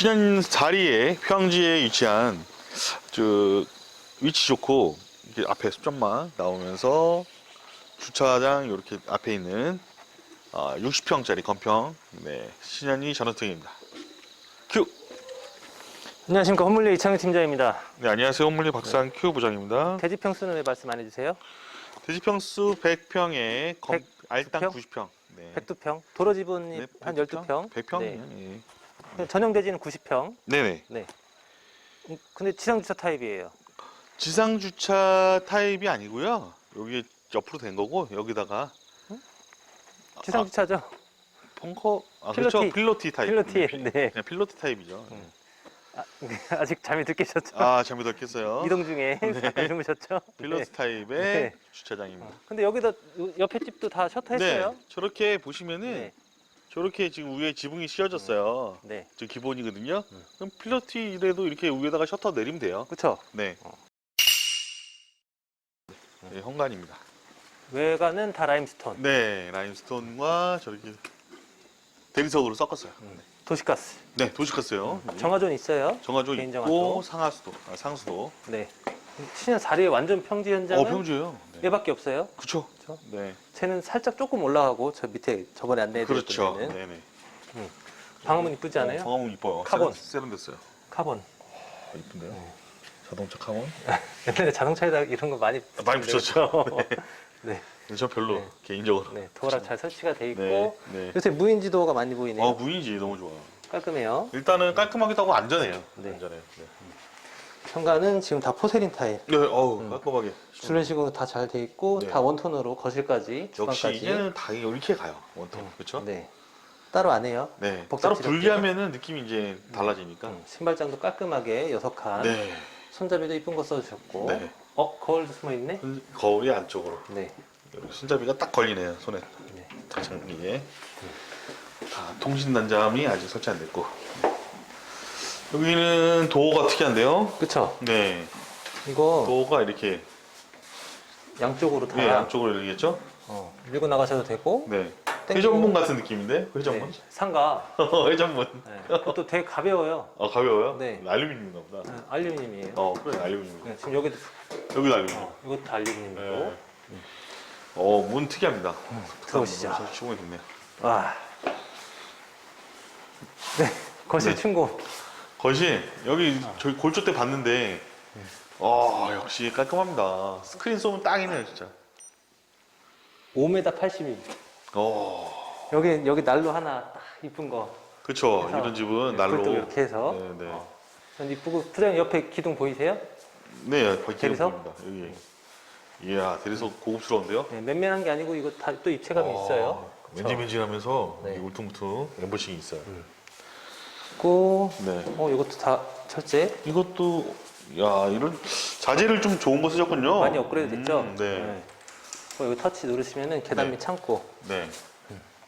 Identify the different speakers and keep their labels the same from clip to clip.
Speaker 1: 신현 자리에 평지에 위치한 저 위치 좋고 이렇게 앞에 숲전만 나오면서 주차장 이렇게 앞에 있는 아, 60평짜리 건평 네, 신현이 전원등입니다. 큐.
Speaker 2: 안녕하십니까 헌물리 이창희 팀장입니다.
Speaker 1: 네, 안녕하세요. 홈물리 박상 큐 부장입니다.
Speaker 2: 대지 평수는 왜 말씀 안 해주세요?
Speaker 1: 대지평수 100평에 건,
Speaker 2: 백-
Speaker 1: 알당
Speaker 2: 90평?
Speaker 1: 90평. 네.
Speaker 2: 102평, 도로 지분이
Speaker 1: 네,
Speaker 2: 한
Speaker 1: 102평?
Speaker 2: 12평.
Speaker 1: 100평?
Speaker 2: 네.
Speaker 1: 네.
Speaker 2: 전용 대지는 90평.
Speaker 1: 네네.
Speaker 2: 네. 음, 근데 지상 주차 타입이에요.
Speaker 1: 지상 주차 타입이 아니고요. 여기 옆으로 된 거고 여기다가
Speaker 2: 지상
Speaker 1: 아,
Speaker 2: 주차죠?
Speaker 1: 아
Speaker 2: 필로티.
Speaker 1: 그렇죠 필로티 타입
Speaker 2: 필로티.
Speaker 1: 네,
Speaker 2: 네.
Speaker 1: 그냥 필로티 타입이죠.
Speaker 2: 음. 아, 아직 잠이 들 계셨죠?
Speaker 1: 아 잠이 덜 깼어요.
Speaker 2: 이동 중에 잠깐 주무셨죠?
Speaker 1: 필로티
Speaker 2: 네.
Speaker 1: 타입의
Speaker 2: 네.
Speaker 1: 주차장입니다.
Speaker 2: 근데 여기다 옆에 집도 다 셔터 했어요.
Speaker 1: 네, 저렇게 보시면은
Speaker 2: 네.
Speaker 1: 저렇게 지금 위에 지붕이 씌워졌어요.
Speaker 2: 네.
Speaker 1: 저 기본이거든요.
Speaker 2: 음.
Speaker 1: 그럼 필로티라도 이렇게 위에다가 셔터 내리면 돼요.
Speaker 2: 그렇죠.
Speaker 1: 네.
Speaker 2: 어.
Speaker 1: 네, 현관입니다.
Speaker 2: 외관은 다 라임스톤.
Speaker 1: 네, 라임스톤과 저렇게 대리석으로 섞었어요.
Speaker 2: 도시가스.
Speaker 1: 네, 도시가스요.
Speaker 2: 정화존 있어요.
Speaker 1: 정화조
Speaker 2: 개인
Speaker 1: 있고
Speaker 2: 정화조.
Speaker 1: 상하수도, 아, 상수도.
Speaker 2: 네. 신현 자리에 완전 평지 현장은
Speaker 1: 어, 평주요. 네.
Speaker 2: 얘밖에 없어요.
Speaker 1: 그쵸.
Speaker 2: 그쵸?
Speaker 1: 네.
Speaker 2: 쟤는 살짝 조금 올라가고 저 밑에 저번에 안내해드렸던
Speaker 1: 그렇죠.
Speaker 2: 데는
Speaker 1: 네네.
Speaker 2: 방음은 이쁘지 않아요?
Speaker 1: 어, 방어문 이뻐요.
Speaker 2: 카본.
Speaker 1: 세련, 세련됐어요.
Speaker 2: 카본.
Speaker 1: 어, 이쁜데요. 자동차 카본.
Speaker 2: 옛날에 자동차에다 이런 거 많이
Speaker 1: 아, 많이 붙였죠.
Speaker 2: 그렇죠? 네.
Speaker 1: 근데 저 별로
Speaker 2: 네.
Speaker 1: 개인적으로.
Speaker 2: 네. 도어락 잘 설치가 돼 있고
Speaker 1: 네. 네.
Speaker 2: 요새 무인지 도어가 많이 보이네요.
Speaker 1: 어, 무인지 너무 좋아요.
Speaker 2: 깔끔해요.
Speaker 1: 일단은 깔끔하기도 하고 안전해요.
Speaker 2: 네.
Speaker 1: 안전해요. 네.
Speaker 2: 현관은 지금 다 포세린 타일.
Speaker 1: 네, 어우,
Speaker 2: 음.
Speaker 1: 깔끔하게.
Speaker 2: 줄눈식으로 다 잘 돼 있고
Speaker 1: 네.
Speaker 2: 다 원톤으로 거실까지
Speaker 1: 역시
Speaker 2: 주방까지.
Speaker 1: 이제는 다 이렇게 가요. 원통. 그렇죠? 네.
Speaker 2: 네. 따로 안 해요.
Speaker 1: 따로
Speaker 2: 복잡스럽게.
Speaker 1: 분리하면은 느낌이 이제 달라지니까.
Speaker 2: 음, 신발장도 깔끔하게 여섯 칸.
Speaker 1: 네.
Speaker 2: 손잡이도 이쁜 거 써주셨고.
Speaker 1: 네.
Speaker 2: 어 거울도 숨어 있네.
Speaker 1: 거울이 안쪽으로.
Speaker 2: 네.
Speaker 1: 여기 손잡이가 딱 걸리네요. 손에.
Speaker 2: 네.
Speaker 1: 장기에. 다 통신 단자함이 아직 설치 안 됐고. 여기는 도어가 특이한데요.
Speaker 2: 그쵸?
Speaker 1: 네.
Speaker 2: 이거
Speaker 1: 도어가 이렇게
Speaker 2: 양쪽으로 다
Speaker 1: 네, 양쪽으로 열리겠죠?
Speaker 2: 어, 밀고 나가셔도 되고.
Speaker 1: 네.
Speaker 2: 땡기고.
Speaker 1: 회전문 같은 느낌인데? 회전문?
Speaker 2: 네, 상가.
Speaker 1: 회전문.
Speaker 2: 네. 그것도 되게 가벼워요.
Speaker 1: 아, 가벼워요?
Speaker 2: 네.
Speaker 1: 알루미늄인가 보다.
Speaker 2: 네, 알루미늄이에요.
Speaker 1: 어, 그래, 알루미늄.
Speaker 2: 네, 지금 여기도
Speaker 1: 여기도 알루미늄.
Speaker 2: 어, 이것도 알루미늄이고.
Speaker 1: 네. 어, 문 특이합니다.
Speaker 2: 들어오시죠.
Speaker 1: 시공이 됐네요.
Speaker 2: 와. 네. 거실
Speaker 1: 네.
Speaker 2: 충고.
Speaker 1: 거실, 여기 저희 골조 때 봤는데, 어, 역시 깔끔합니다. 스크린 쏘면 딱이네요, 진짜.
Speaker 2: 5m 80인.
Speaker 1: 어,
Speaker 2: 여기 여기 난로 하나 딱 이쁜 거.
Speaker 1: 그쵸. 이런 집은
Speaker 2: 네,
Speaker 1: 날로.
Speaker 2: 그것도 이렇게 해서.
Speaker 1: 네, 네.
Speaker 2: 어. 전 이쁘고 부장 옆에 기둥 보이세요?
Speaker 1: 네, 거의
Speaker 2: 대리석?
Speaker 1: 보입니다. 여기. 이야, 대리석 고급스러운데요?
Speaker 2: 네, 맨맨한 게 아니고 이거 다 또 입체감이
Speaker 1: 어,
Speaker 2: 있어요.
Speaker 1: 맨질맨질하면서
Speaker 2: 네.
Speaker 1: 이 울퉁불퉁 엠보싱이 있어요.
Speaker 2: 있고
Speaker 1: 네.
Speaker 2: 어 이것도 다 철제
Speaker 1: 이것도 야 이런 자재를 좀 좋은 거 쓰셨군요.
Speaker 2: 많이 업그레이드 됐죠?
Speaker 1: 음, 네.
Speaker 2: 어, 여기 터치 누르시면은 계단
Speaker 1: 네.
Speaker 2: 및 창고
Speaker 1: 네.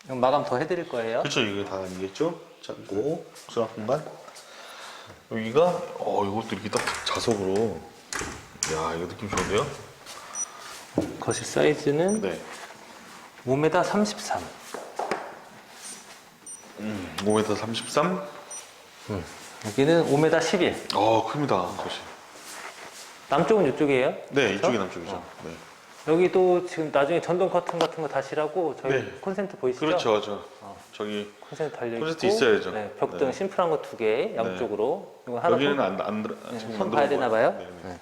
Speaker 2: 이거 마감 더 해드릴 거예요.
Speaker 1: 그렇죠. 이게 다 아니겠죠? 창고, 수납 공간. 여기가 어 이것도 이렇게 딱 자석으로. 야 이거 느낌 좋은데요?
Speaker 2: 거실 사이즈는
Speaker 1: 네.
Speaker 2: 5m 33.
Speaker 1: 음, 5m 33.
Speaker 2: 여기는 5m 11.
Speaker 1: 어 큽니다. 거실.
Speaker 2: 남쪽은 이쪽이에요.
Speaker 1: 네,
Speaker 2: 그렇죠?
Speaker 1: 이쪽이 남쪽이죠.
Speaker 2: 어.
Speaker 1: 네.
Speaker 2: 여기도 지금 나중에 전동 커튼 같은 거 다시라고 저희
Speaker 1: 네.
Speaker 2: 콘센트 보이시죠?
Speaker 1: 그렇죠, 저
Speaker 2: 어.
Speaker 1: 저기
Speaker 2: 콘센트 달려 있고.
Speaker 1: 콘센트 있어야죠.
Speaker 2: 네, 벽등
Speaker 1: 네.
Speaker 2: 심플한 거 두 개 양쪽으로. 이거 하나
Speaker 1: 여기는
Speaker 2: 손,
Speaker 1: 안, 안, 들어-
Speaker 2: 네,
Speaker 1: 손안
Speaker 2: 봐야 되나. 봐요.
Speaker 1: 네, 네.
Speaker 2: 네.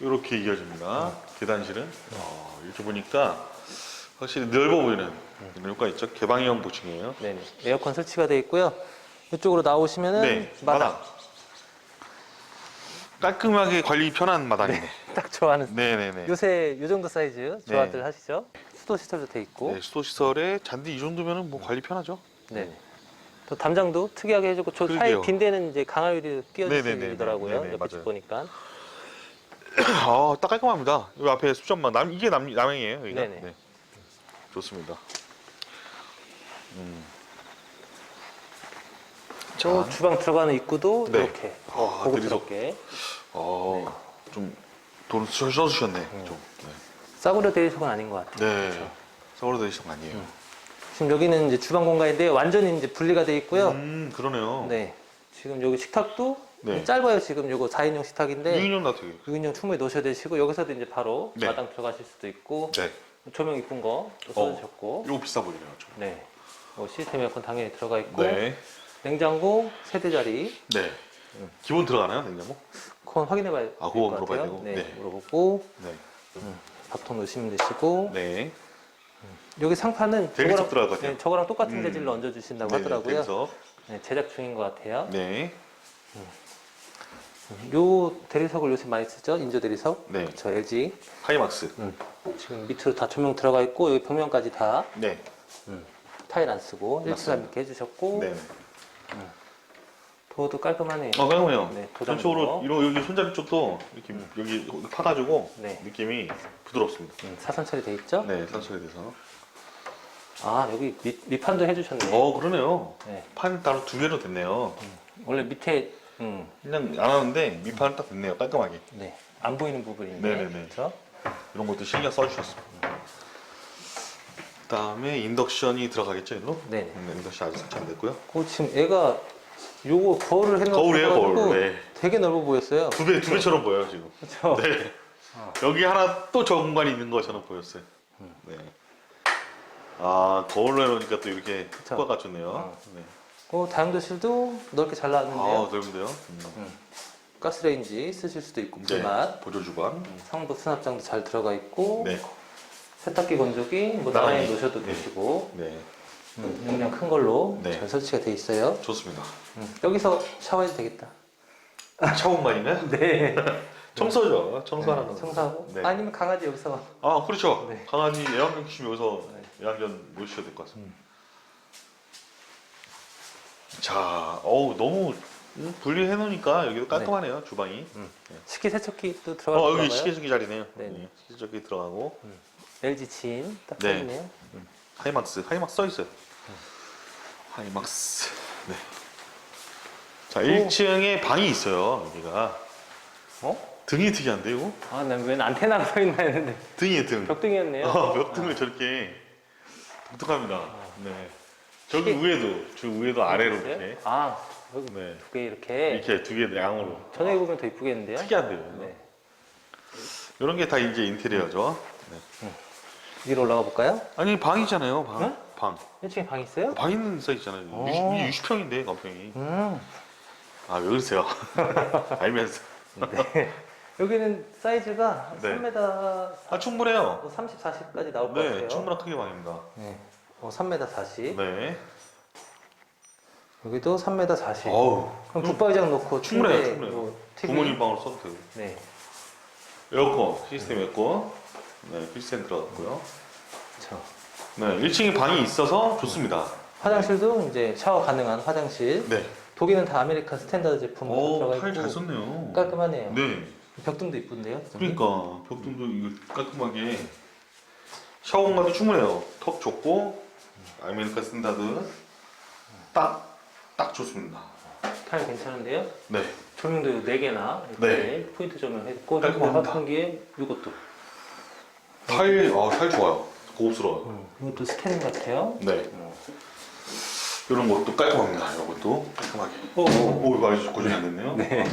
Speaker 1: 이렇게 이어집니다. 계단실은 어, 이렇게 보니까 확실히 넓어 보이는 이런 효과 있죠. 개방형 보충이에요.
Speaker 2: 네네. 에어컨 설치가 되어 있고요. 이쪽으로 나오시면은
Speaker 1: 네,
Speaker 2: 마당.
Speaker 1: 마당. 깔끔하게 관리 편한 마당이네.
Speaker 2: 딱 좋아하는.
Speaker 1: 네, 네, 네.
Speaker 2: 요새 요 정도 사이즈
Speaker 1: 네.
Speaker 2: 좋아들 하시죠? 수도 시설도 돼 있고.
Speaker 1: 네, 수도 시설에 잔디 이 정도면은 뭐 관리 편하죠.
Speaker 2: 네. 또 담장도 특이하게 해주고 저 사이
Speaker 1: 그러게요.
Speaker 2: 빈 데는 이제 강화유리
Speaker 1: 네네네네.
Speaker 2: 끼워주시더라고요.
Speaker 1: 네네,
Speaker 2: 옆에
Speaker 1: 맞아요.
Speaker 2: 보니까.
Speaker 1: 아, 딱 깔끔합니다. 여기 앞에 수전만 남 이게 남 남행이에요. 여기가.
Speaker 2: 네네.
Speaker 1: 네. 좋습니다. 음.
Speaker 2: 저
Speaker 1: 자.
Speaker 2: 주방 들어가는 입구도
Speaker 1: 네.
Speaker 2: 이렇게
Speaker 1: 아,
Speaker 2: 고급스럽게
Speaker 1: 어, 좀 돈을 써- 써주셨네.
Speaker 2: 음.
Speaker 1: 좀. 네.
Speaker 2: 싸구려 대리석은 아닌 것 같아요.
Speaker 1: 네. 서울에 대신 아니에요.
Speaker 2: 지금 여기는 이제 주방 공간인데 완전히 이제 분리가 돼 있고요.
Speaker 1: 음, 그러네요.
Speaker 2: 네. 지금 여기 식탁도
Speaker 1: 네.
Speaker 2: 짧아요. 지금 요거 4인용 식탁인데
Speaker 1: 6인용 다 되게.
Speaker 2: 6인용 충분히 놓으셔야 되시고 여기서도 이제 바로
Speaker 1: 네.
Speaker 2: 마당 들어가실 수도 있고
Speaker 1: 네.
Speaker 2: 조명 이쁜 거또
Speaker 1: 어.
Speaker 2: 써주셨고
Speaker 1: 이거 비싸 보이네요. 좀.
Speaker 2: 네. 뭐 시스템 에어컨 당연히 들어가 있고
Speaker 1: 네.
Speaker 2: 냉장고 세대 자리
Speaker 1: 네. 기본 들어가나요, 냉장고?
Speaker 2: 그건 확인해 봐야
Speaker 1: 아,
Speaker 2: 될것
Speaker 1: 그거
Speaker 2: 같아요.
Speaker 1: 물어봐야 되고?
Speaker 2: 네,
Speaker 1: 네.
Speaker 2: 물어보고
Speaker 1: 네.
Speaker 2: 밥통 넣으시면 되시고
Speaker 1: 네.
Speaker 2: 여기 상판은
Speaker 1: 대리석
Speaker 2: 저거랑,
Speaker 1: 들어갈 것 같아요.
Speaker 2: 네, 저거랑 똑같은
Speaker 1: 음.
Speaker 2: 재질로 얹어 주신다고
Speaker 1: 네,
Speaker 2: 하더라고요.
Speaker 1: 대리석.
Speaker 2: 네, 제작 중인 것 같아요.
Speaker 1: 네.
Speaker 2: 요 대리석을 요새 많이 쓰죠? 인조 대리석.
Speaker 1: 네.
Speaker 2: 그쵸, LG.
Speaker 1: 하이막스.
Speaker 2: 지금 밑으로 다 조명 들어가 있고 여기 벽면까지 다
Speaker 1: 네.
Speaker 2: 타일 안 쓰고 일치감
Speaker 1: 맞습니다.
Speaker 2: 있게 해주셨고
Speaker 1: 네.
Speaker 2: 도어도 깔끔하네요.
Speaker 1: 어, 깔끔해요.
Speaker 2: 네, 도장
Speaker 1: 전체적으로
Speaker 2: 거.
Speaker 1: 이런 여기 손잡이 쪽도 이렇게 여기 파가지고
Speaker 2: 네.
Speaker 1: 느낌이 부드럽습니다.
Speaker 2: 음, 사선 처리돼 있죠?
Speaker 1: 네, 산소에 대해서.
Speaker 2: 아 여기 밑, 밑판도 해주셨네요.
Speaker 1: 어, 그러네요.
Speaker 2: 네.
Speaker 1: 판 따로 두 개로 됐네요.
Speaker 2: 원래 밑에 음,
Speaker 1: 그냥 안 하는데 밑판은 딱 됐네요. 깔끔하게.
Speaker 2: 네. 안 보이는 부분인데
Speaker 1: 네네네.
Speaker 2: 그렇죠?
Speaker 1: 이런 것도 신경 써주셨습니다. 그다음에 인덕션이 들어가겠죠, 일로?
Speaker 2: 네.
Speaker 1: 네, 인덕션 아직 설치 안 됐고요.
Speaker 2: 그 지금 애가 요거 거울을 해놓고
Speaker 1: 거울이에요, 거울. 네.
Speaker 2: 되게 넓어 보였어요.
Speaker 1: 두 배, 두 배처럼 보여요, 지금.
Speaker 2: 그렇죠?
Speaker 1: 네. 여기 하나 또 저 공간이 있는 것처럼 보였어요. 네. 아, 거울로 해놓으니까 또 이렇게
Speaker 2: 그쵸.
Speaker 1: 효과가 좋네요.
Speaker 2: 어.
Speaker 1: 네.
Speaker 2: 그 다용도실도 넓게 잘 나왔는데요.
Speaker 1: 아, 넓은데요? 음.
Speaker 2: 가스레인지 쓰실 수도 있고
Speaker 1: 네.
Speaker 2: 불맛.
Speaker 1: 보조 주방.
Speaker 2: 음, 상부 수납장도 잘 들어가 있고
Speaker 1: 네.
Speaker 2: 세탁기 건조기 뭐
Speaker 1: 나란히.
Speaker 2: 나란히 놓으셔도
Speaker 1: 네.
Speaker 2: 되시고
Speaker 1: 네.
Speaker 2: 음, 용량 큰 걸로
Speaker 1: 네.
Speaker 2: 잘 설치가 돼 있어요.
Speaker 1: 좋습니다.
Speaker 2: 음, 여기서 샤워해도 되겠다.
Speaker 1: 차 공간인가요?
Speaker 2: 네.
Speaker 1: 청소죠. 청소하는 거.
Speaker 2: 청소하고
Speaker 1: 네.
Speaker 2: 아니면 강아지 여기서
Speaker 1: 아, 그렇죠.
Speaker 2: 네.
Speaker 1: 강아지 애완견 키우면 여기서 애완견 모셔야 될 것 같습니다. 자, 어우, 너무 분리해 놓으니까 여기도 깔끔하네요, 주방이.
Speaker 2: 식기세척기도
Speaker 1: 어,
Speaker 2: 들어갈
Speaker 1: 여기
Speaker 2: 거고요.
Speaker 1: 식기세척기 자리네요.
Speaker 2: 네.
Speaker 1: 네. 식기세척기 들어가고.
Speaker 2: LG 진딱
Speaker 1: 네.
Speaker 2: 써있네요.
Speaker 1: 하이막스, 하이막스 써 있어요. 하이막스. 네. 자, 1층에 방이 있어요, 여기가.
Speaker 2: 어?
Speaker 1: 등이 특이한데, 이거?
Speaker 2: 아, 난웬 안테나가 서 있나 했는데
Speaker 1: 등이에요, 등.
Speaker 2: 벽등이었네요.
Speaker 1: 어, 몇 등을 저렇게 독특합니다. 네. 저기 위에도, 저 위에도 아래로
Speaker 2: 있어요?
Speaker 1: 이렇게.
Speaker 2: 아, 여기
Speaker 1: 네.
Speaker 2: 두개 이렇게
Speaker 1: 이렇게 두 개 양으로.
Speaker 2: 저녁에 보면 더 이쁘겠는데요?
Speaker 1: 특이한데요.
Speaker 2: 네.
Speaker 1: 이런 게 다 이제 인테리어죠. 네.
Speaker 2: 위로 올라가 볼까요?
Speaker 1: 아니 방이잖아요. 방.
Speaker 2: 네?
Speaker 1: 방.
Speaker 2: 1층에 방 있어요?
Speaker 1: 방 있는 써 있잖아요.
Speaker 2: 어.
Speaker 1: 60, 60평인데 건평이.
Speaker 2: 음.
Speaker 1: 아왜 그러세요? 알면서.
Speaker 2: 네. 여기는 사이즈가
Speaker 1: 네.
Speaker 2: 3m
Speaker 1: 아 충분해요.
Speaker 2: 30, 40까지 나올 것
Speaker 1: 네,
Speaker 2: 같아요.
Speaker 1: 충분한 크기 방입니다.
Speaker 2: 네. 어, 3m 40.
Speaker 1: 네.
Speaker 2: 여기도 3m 40.
Speaker 1: 어우.
Speaker 2: 그럼 붙박이장 놓고
Speaker 1: 충분해요,
Speaker 2: 침대,
Speaker 1: 충분해요.
Speaker 2: 뭐 TV.
Speaker 1: 부모님 방으로 써도 되고.
Speaker 2: 네.
Speaker 1: 에어컨 시스템 에어컨. 네, 필센 들어갔고요.
Speaker 2: 그렇죠.
Speaker 1: 네, 1층에 방이 있어서 좋습니다.
Speaker 2: 화장실도 이제 샤워 가능한 화장실.
Speaker 1: 네.
Speaker 2: 독일은 다 아메리칸 스탠다드 제품
Speaker 1: 오,
Speaker 2: 들어가
Speaker 1: 타일
Speaker 2: 있고
Speaker 1: 잘 썼네요.
Speaker 2: 깔끔하네요.
Speaker 1: 네.
Speaker 2: 벽등도 이쁜데요.
Speaker 1: 그러니까 벽등도 이거 깔끔하게 샤워 공간도 충분해요. 턱 좁고 아메리카 스탠다드 딱 딱 좋습니다.
Speaker 2: 타일 괜찮은데요?
Speaker 1: 네.
Speaker 2: 조명도 4개나 이렇게
Speaker 1: 네.
Speaker 2: 포인트 조명 했고
Speaker 1: 깔끔합니다.
Speaker 2: 환풍기에 이것도
Speaker 1: 타일 아 타일 좋아요. 고급스러워요.
Speaker 2: 음, 이것도 스탠 같아요.
Speaker 1: 네.
Speaker 2: 어.
Speaker 1: 이런 것도 깔끔합니다. 이런 것도 깔끔하게.
Speaker 2: 오, 오.
Speaker 1: 오 이거 아직 고정이 안 됐네요.
Speaker 2: 네.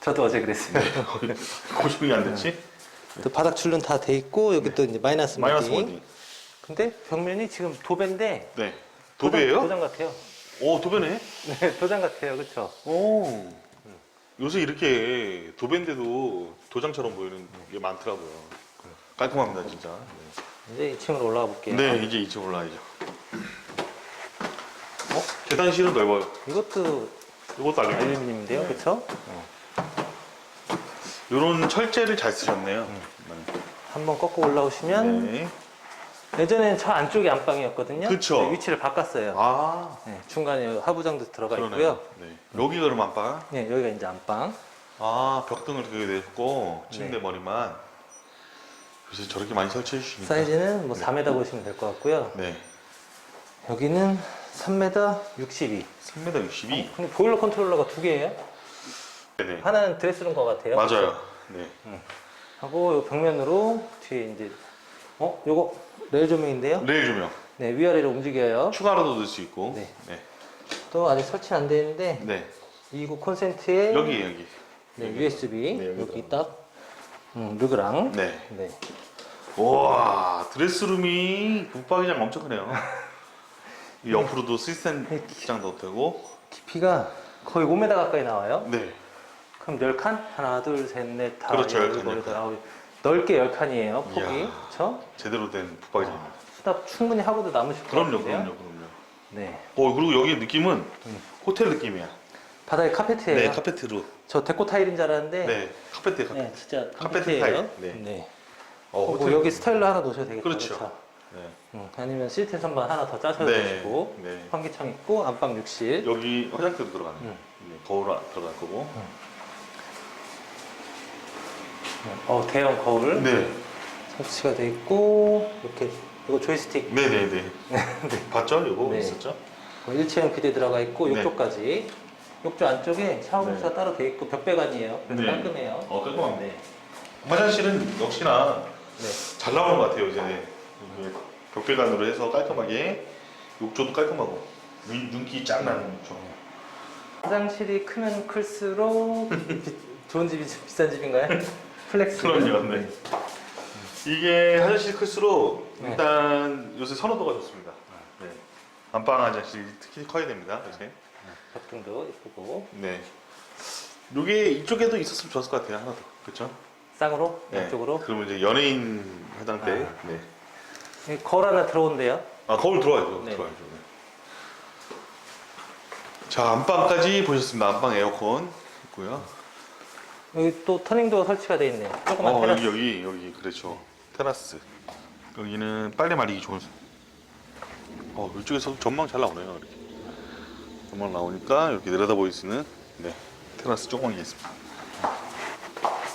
Speaker 2: 저도 어제 그랬어요.
Speaker 1: 고정이 안 됐지?
Speaker 2: 또 바닥 줄눈 다돼 있고 여기 또 이제 마이너스 모딩.
Speaker 1: 마이너스 모딩.
Speaker 2: 근데 벽면이 지금 도배인데
Speaker 1: 네.
Speaker 2: 도장-
Speaker 1: 도배예요?
Speaker 2: 도장 같아요.
Speaker 1: 오 도배네.
Speaker 2: 네, 도장 같아요. 그렇죠?
Speaker 1: 오. 요새 이렇게 도배인데도 도장처럼 보이는 게 많더라고요. 깔끔합니다 진짜.
Speaker 2: 이제 2층으로 올라가 볼게요.
Speaker 1: 네, 이제 2층 올라가죠. 어? 계단실은 넓어요.
Speaker 2: 이것도
Speaker 1: 이것도 알루미늄.
Speaker 2: 알루미늄인데요. 그렇죠?
Speaker 1: 이런 철제를 잘 쓰셨네요.
Speaker 2: 한번 꺾고 올라오시면
Speaker 1: 네.
Speaker 2: 예전에는 저 안쪽이 안방이었거든요.
Speaker 1: 그쵸.
Speaker 2: 네, 위치를 바꿨어요.
Speaker 1: 아,
Speaker 2: 네, 중간에 하부장도 들어가
Speaker 1: 그러네요.
Speaker 2: 있고요.
Speaker 1: 네. 여기가 그럼 안방?
Speaker 2: 네, 여기가 이제 안방.
Speaker 1: 아, 벽등을 그게 내고 침대
Speaker 2: 네.
Speaker 1: 머리만. 요새 저렇게 많이 설치해 주시니까.
Speaker 2: 사이즈는 뭐
Speaker 1: 네.
Speaker 2: 4m 보시면 될 것 같고요.
Speaker 1: 네.
Speaker 2: 여기는 3m 62.
Speaker 1: 3m 62.
Speaker 2: 근데 보일러 컨트롤러가 두 개예요.
Speaker 1: 네네.
Speaker 2: 하나는 드레스룸 것 같아요.
Speaker 1: 맞아요. 네.
Speaker 2: 하고 요 벽면으로 뒤에 이제 어, 요거 레일 조명인데요.
Speaker 1: 레일 조명.
Speaker 2: 네, 위아래로 움직여요.
Speaker 1: 추가로도 넣을 수 있고.
Speaker 2: 네.
Speaker 1: 네.
Speaker 2: 또 아직 설치 안돼 있는데
Speaker 1: 네.
Speaker 2: 29 콘센트에
Speaker 1: 여기 여기.
Speaker 2: 네, USB
Speaker 1: 네, 여기
Speaker 2: 여기 딱 음, 르그랑
Speaker 1: 네.
Speaker 2: 네.
Speaker 1: 와 드레스룸이 붙박이장 엄청 크네요. 이 옆으로도 시스템 기장도 되고.
Speaker 2: 깊이가 거의 5m 가까이 나와요.
Speaker 1: 네.
Speaker 2: 그럼 10칸? 하나, 둘, 셋, 넷, 다.
Speaker 1: 그렇죠, 열 칸,
Speaker 2: 여덟,
Speaker 1: 열 칸.
Speaker 2: 아홉. 넓게 10칸이에요, 폭이.
Speaker 1: 이야.
Speaker 2: 그렇죠?
Speaker 1: 제대로 된 붙박이장입니다.
Speaker 2: 수납 충분히 하고도 남으실 것
Speaker 1: 그럼요,
Speaker 2: 같은데요.
Speaker 1: 그럼요, 그럼요.
Speaker 2: 네.
Speaker 1: 어 그리고 여기 느낌은 호텔 느낌이야.
Speaker 2: 바닥에 카페트예요.
Speaker 1: 네, 카페트로.
Speaker 2: 저 데코 타일인 줄 알았는데
Speaker 1: 네, 카페트 카페트.
Speaker 2: 네, 진짜
Speaker 1: 카페트
Speaker 2: 카페트예요.
Speaker 1: 타일. 네.
Speaker 2: 네.
Speaker 1: 어,
Speaker 2: 어, 뭐
Speaker 1: 호텔.
Speaker 2: 여기 스타일러 하나 놓으셔도 되겠다.
Speaker 1: 그렇죠. 네.
Speaker 2: 응, 아니면 시트 선반 하나 더 짜셔도
Speaker 1: 네.
Speaker 2: 되시고
Speaker 1: 네.
Speaker 2: 환기창 있고 안방 욕실.
Speaker 1: 여기 화장대도 들어가네.
Speaker 2: 음.
Speaker 1: 네, 거울 안 들어갈 거고.
Speaker 2: 어, 대형 거울
Speaker 1: 네,
Speaker 2: 설치가 돼 있고 이렇게 이거 조이스틱
Speaker 1: 네, 네, 네. 봤죠? 이거
Speaker 2: 네.
Speaker 1: 있었죠?
Speaker 2: 뭐 일체형 비대 들어가 있고
Speaker 1: 네.
Speaker 2: 욕조까지 욕조 안쪽에 샤워 부스가 따로 돼 있고 벽배관이에요. 그래서
Speaker 1: 네.
Speaker 2: 깔끔해요.
Speaker 1: 어, 깔끔합니다.
Speaker 2: 네.
Speaker 1: 화장실은 역시나
Speaker 2: 네.
Speaker 1: 잘 나오는 것 같아요. 이제 이게 벽배관으로 해서 깔끔하게 욕조도 깔끔하고 눈, 눈기 쫙 나는 욕조.
Speaker 2: 화장실이 크면 클수록 비- 좋은 집이 비싼 집인가요? 플렉스.
Speaker 1: 그럼요, 네. 이게 화장실 클수록
Speaker 2: 네.
Speaker 1: 일단 요새 선호도가 좋습니다. 네. 안방 화장실 특히 커야 됩니다. 요새.
Speaker 2: 벽등도 예쁘고
Speaker 1: 네. 요게 이쪽에도 있었으면 좋았을 것 같아요. 하나 더. 그렇죠?
Speaker 2: 쌍으로
Speaker 1: 네.
Speaker 2: 양쪽으로
Speaker 1: 그러면 이제 연예인 화장대.
Speaker 2: 아.
Speaker 1: 네.
Speaker 2: 이 거울 하나 들어온대요.
Speaker 1: 아 거울 들어와야죠.
Speaker 2: 네.
Speaker 1: 들어와야죠. 네. 자 안방까지 보셨습니다. 안방 에어컨 있고요.
Speaker 2: 여기 또 터닝도어 설치가 돼 있네요. 조그만
Speaker 1: 어
Speaker 2: 테라스.
Speaker 1: 여기 여기 여기 그렇죠. 테라스. 여기는 빨래 말리기 좋은. 어 이쪽에서 전망 잘 나오네요. 이렇게. 전망 나오니까 이렇게 내려다 보일 수 있는 네 테라스 조그만 게 있습니다.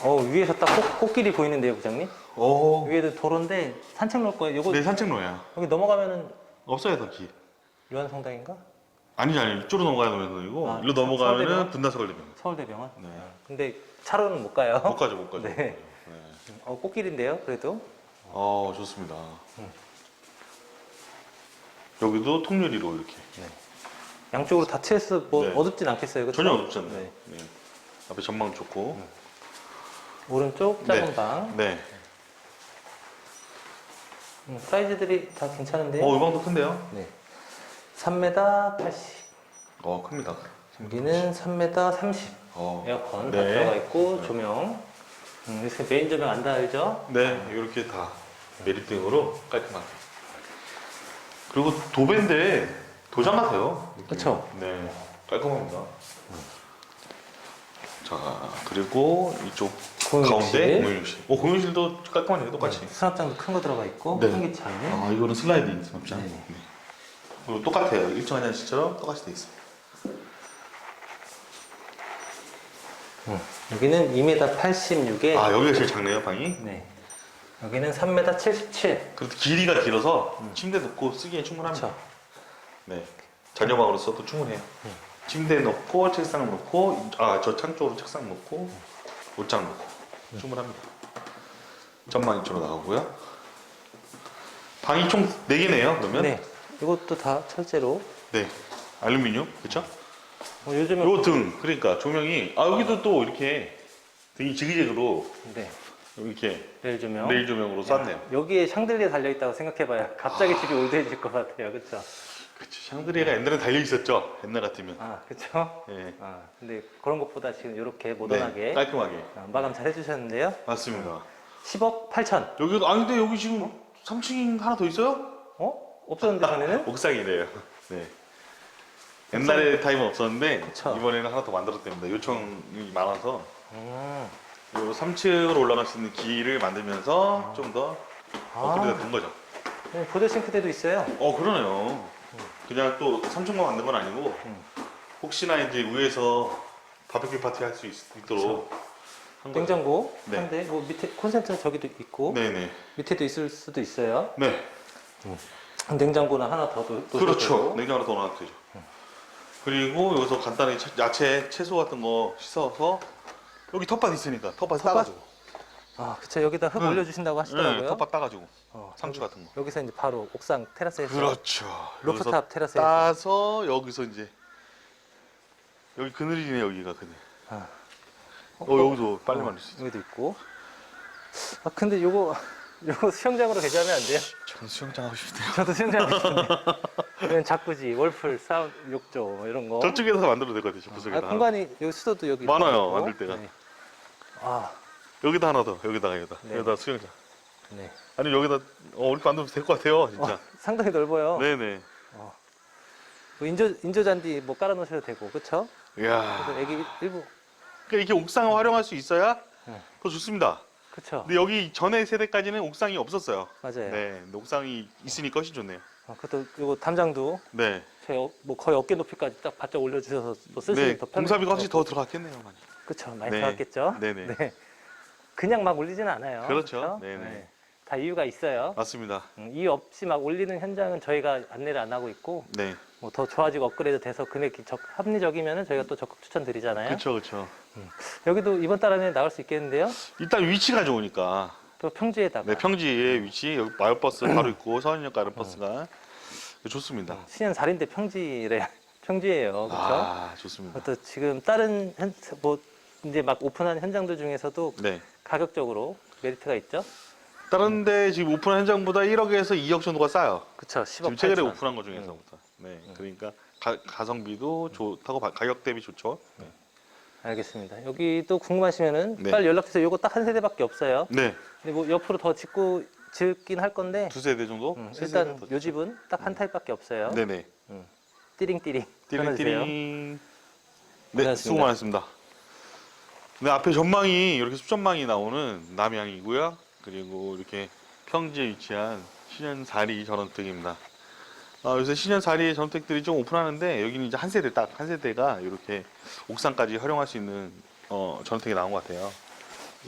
Speaker 2: 어 위에서 딱 꽃, 꽃길이 보이는데요, 부장님?
Speaker 1: 오.
Speaker 2: 위에도 도로인데 산책 로일 거예요. 요거
Speaker 1: 네 산책로야.
Speaker 2: 여기 넘어가면은
Speaker 1: 없어요 더 길.
Speaker 2: 유한성당인가?
Speaker 1: 아니지 아니 이쪽으로 넘어가야 되는 거고
Speaker 2: 아,
Speaker 1: 일로 넘어가면은
Speaker 2: 서울대병원?
Speaker 1: 분당서울대병원.
Speaker 2: 서울대병원.
Speaker 1: 네.
Speaker 2: 근데 차로는 못 가요.
Speaker 1: 못 가죠 못 가죠.
Speaker 2: 네.
Speaker 1: 네.
Speaker 2: 어 꽃길인데요, 그래도.
Speaker 1: 어 좋습니다.
Speaker 2: 음.
Speaker 1: 여기도 통유리로 이렇게
Speaker 2: 양쪽으로 다 트여서 뭐
Speaker 1: 네.
Speaker 2: 어둡진 않겠어요, 그렇죠?
Speaker 1: 전혀 어둡지 않나요?
Speaker 2: 네.
Speaker 1: 네. 앞에 전망 좋고.
Speaker 2: 오른쪽 작은
Speaker 1: 네.
Speaker 2: 방.
Speaker 1: 네.
Speaker 2: 음, 사이즈들이 다 괜찮은데요.
Speaker 1: 어, 이 방도 큰데요?
Speaker 2: 네. 3m 80.
Speaker 1: 어, 큽니다.
Speaker 2: 여기는 3m 30.
Speaker 1: 어.
Speaker 2: 에어컨 다
Speaker 1: 네.
Speaker 2: 들어가 있고 조명. 음, 요새 메인 조명 안 달죠?
Speaker 1: 네, 이렇게 다 메리트으로 깔끔하게. 그리고 도배인데 도장 같아요. 느낌이.
Speaker 2: 그쵸?
Speaker 1: 네, 깔끔합니다. 자, 그리고 이쪽
Speaker 2: 공용실.
Speaker 1: 가운데 공용실. 어, 공용실도 깔끔하네요, 똑같이.
Speaker 2: 네, 수납장도 큰 거 들어가 있고
Speaker 1: 네.
Speaker 2: 환기창.
Speaker 1: 아, 이거는 슬라이딩 수납장.
Speaker 2: 네네.
Speaker 1: 네. 그리고 똑같아요. 일정 화장실처럼 똑같이 돼 있어요.
Speaker 2: 음, 여기는 2m 86에
Speaker 1: 아, 여기가 제일 작네요, 방이.
Speaker 2: 네. 여기는 3m 77.
Speaker 1: 그래도 길이가 길어서 침대 넣고 쓰기에 충분합니다.
Speaker 2: 그렇죠.
Speaker 1: 네. 자녀방으로 써도 충분해요.
Speaker 2: 음.
Speaker 1: 침대 넣고 책상 넣고 아 저 창 쪽으로 책상 넣고 옷장 넣고 충분합니다. 전망 이쪽으로 나가고요. 방이 총 4개네요. 그러면
Speaker 2: 네. 이것도 다 철제로.
Speaker 1: 네. 알루미늄 그렇죠?
Speaker 2: 뭐 요즘은
Speaker 1: 요 등 그러니까 조명이 아 여기도 또 이렇게 등이 지그재그로
Speaker 2: 네.
Speaker 1: 이렇게
Speaker 2: 레일 조명.
Speaker 1: 레일 조명으로 쐈네요.
Speaker 2: 여기에 샹들리에 달려 있다고 생각해봐요. 갑자기 집이 올드해질 것 같아요, 그렇죠?
Speaker 1: 그렇죠. 샹드리에가 옛날에 달려 있었죠. 옛날 같으면.
Speaker 2: 아, 그렇죠.
Speaker 1: 네.
Speaker 2: 아, 근데 그런 것보다 지금 이렇게
Speaker 1: 네.
Speaker 2: 모던하게
Speaker 1: 깔끔하게.
Speaker 2: 아, 마감 잘 해주셨는데요.
Speaker 1: 맞습니다.
Speaker 2: 10억 8천.
Speaker 1: 여기도 아 근데 여기 지금 3층 하나 더 있어요?
Speaker 2: 어? 없었는데 전에는?
Speaker 1: 옥상이래요. 네. 옛날에 타임은 없었는데
Speaker 2: 그쵸.
Speaker 1: 이번에는 하나 더 만들었답니다. 요청이 많아서
Speaker 2: 음.
Speaker 1: 요 3층으로 올라갈 수 있는 길을 만들면서 좀더 업그레이드가 된 거죠.
Speaker 2: 네, 보드 싱크대도 있어요.
Speaker 1: 어 그러네요. 그냥 또 3층만 만든 건 아니고
Speaker 2: 음.
Speaker 1: 혹시나 이제 위에서 바베큐 파티 할 수 있도록 한.
Speaker 2: 냉장고
Speaker 1: 네.
Speaker 2: 한대, 뭐 밑에 콘센트는 저기도 있고
Speaker 1: 네네.
Speaker 2: 밑에도 있을 수도 있어요.
Speaker 1: 네.
Speaker 2: 냉장고는 하나 더 놓- 놓으셔도
Speaker 1: 그렇죠.
Speaker 2: 되고.
Speaker 1: 냉장고로 더 넣어도 되죠. 그리고 여기서 간단히 채- 야채, 채소 같은 거 씻어서 여기 텃밭 있으니까 텃밭? 따가지고.
Speaker 2: 아, 그쵸. 여기다 흙
Speaker 1: 응.
Speaker 2: 올려주신다고 하시더라고요.
Speaker 1: 네, 텃밭 따가지고
Speaker 2: 어,
Speaker 1: 상추 같은 거.
Speaker 2: 여기서 이제 바로 옥상 테라스에서
Speaker 1: 그렇죠.
Speaker 2: 루프탑 테라스에서
Speaker 1: 따서 여기서 이제 여기 그늘이네 여기가 그늘.
Speaker 2: 아.
Speaker 1: 어, 여기도 빨래
Speaker 2: 어,
Speaker 1: 만들 수 있어.
Speaker 2: 여기도 있고. 아 근데 요거 요거 수영장으로 개조하면 안 돼요?
Speaker 1: 저는 수영장 하고 싶네요.
Speaker 2: 저도 수영장 하고 싶은데. 이건 자쿠지, 월풀, 사운, 욕조 뭐 이런 거.
Speaker 1: 저쪽에서 만들어도 될것 같아요. 저
Speaker 2: 아,
Speaker 1: 구석에다.
Speaker 2: 공간이 여기 수도도 여기
Speaker 1: 많아요,
Speaker 2: 있고.
Speaker 1: 만들 때가.
Speaker 2: 네. 아,
Speaker 1: 여기다 하나 더. 여기다가 여기다.
Speaker 2: 네.
Speaker 1: 여기다 수영장.
Speaker 2: 네.
Speaker 1: 아니 여기다 어, 이렇게 만들면 될 것 같아요. 진짜.
Speaker 2: 어, 상당히 넓어요.
Speaker 1: 네네.
Speaker 2: 뭐 인조 인조 잔디 뭐 깔아 놓으셔도 되고, 그렇죠?
Speaker 1: 이야.
Speaker 2: 그래서 애기 일부
Speaker 1: 그러니까 이렇게 옥상을 활용할 수 있어야
Speaker 2: 네.
Speaker 1: 더 좋습니다.
Speaker 2: 그렇죠.
Speaker 1: 근데 여기 전에 세대까지는 옥상이 없었어요.
Speaker 2: 맞아요.
Speaker 1: 네. 근데 옥상이 있으니까 훨씬 좋네요.
Speaker 2: 아, 그것도 요거 담장도
Speaker 1: 네.
Speaker 2: 제 어, 뭐 거의 어깨 높이까지 딱 바짝 올려주셔서 또 쓰시기
Speaker 1: 네.
Speaker 2: 더 편해.
Speaker 1: 공사비가 확실히 더 들어갔겠네요. 많이.
Speaker 2: 그렇죠. 많이
Speaker 1: 네.
Speaker 2: 들어갔겠죠.
Speaker 1: 네네.
Speaker 2: 네. 그냥 막 올리지는 않아요.
Speaker 1: 그렇죠.
Speaker 2: 그렇죠?
Speaker 1: 네네.
Speaker 2: 네. 다 이유가 있어요.
Speaker 1: 맞습니다.
Speaker 2: 음, 이유 없이 막 올리는 현장은 저희가 안내를 안 하고 있고
Speaker 1: 네.
Speaker 2: 뭐 더 좋아지고 업그레이드 돼서 금액이 적, 합리적이면은 저희가 또 적극 추천드리잖아요.
Speaker 1: 그렇죠, 그렇죠.
Speaker 2: 여기도 이번 달 안에 나올 수 있겠는데요.
Speaker 1: 일단 위치가 좋으니까.
Speaker 2: 또 평지에다가
Speaker 1: 네, 평지의 위치 여기 마을버스 바로 있고 서현역 가는 버스가 좋습니다.
Speaker 2: 신현살인데 평지래 평지예요. 그렇죠?
Speaker 1: 아, 좋습니다.
Speaker 2: 또 지금 다른 현, 뭐 이제 막 오픈한 현장들 중에서도
Speaker 1: 네.
Speaker 2: 가격적으로 메리트가 있죠.
Speaker 1: 다른데 지금 오픈한 현장보다 1억에서 2억 정도가 싸요.
Speaker 2: 그렇죠. 10억
Speaker 1: 지금 최근에
Speaker 2: 8천.
Speaker 1: 오픈한 것 중에서부터. 네, 그러니까 가, 가성비도 좋다고 봐- 가격 대비 좋죠. 네.
Speaker 2: 알겠습니다. 여기도 궁금하시면은
Speaker 1: 네.
Speaker 2: 빨리 연락 주세요. 요거 딱 한 세대밖에 없어요.
Speaker 1: 네,
Speaker 2: 근데 뭐 옆으로 더 짓고 짓긴 할 건데
Speaker 1: 두 세대 정도.
Speaker 2: 음,
Speaker 1: 세
Speaker 2: 일단 더요 집은 딱 한 타입밖에 없어요.
Speaker 1: 네네.
Speaker 2: 띠링띠링. 전화 주세요.
Speaker 1: 띠링띠링. 네,
Speaker 2: 고생하셨습니다.
Speaker 1: 수고 많았습니다. 네, 앞에 전망이 이렇게 수전망이 나오는 남양이고요. 그리고 이렇게 평지에 위치한 신현사리 전원택입니다. 아, 요새 신현사리 전원택들이 좀 오픈하는데 여기는 이제 한 세대 딱 한 세대가 이렇게 옥상까지 활용할 수 있는 어, 전원택이 나온 것 같아요.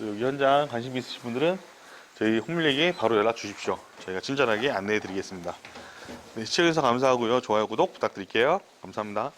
Speaker 1: 여기 현장 관심 있으신 분들은 저희 홍밀에게 바로 연락 주십시오. 저희가 친절하게 안내해 드리겠습니다. 네, 시청해주셔서 감사하고요. 좋아요, 구독 부탁드릴게요. 감사합니다.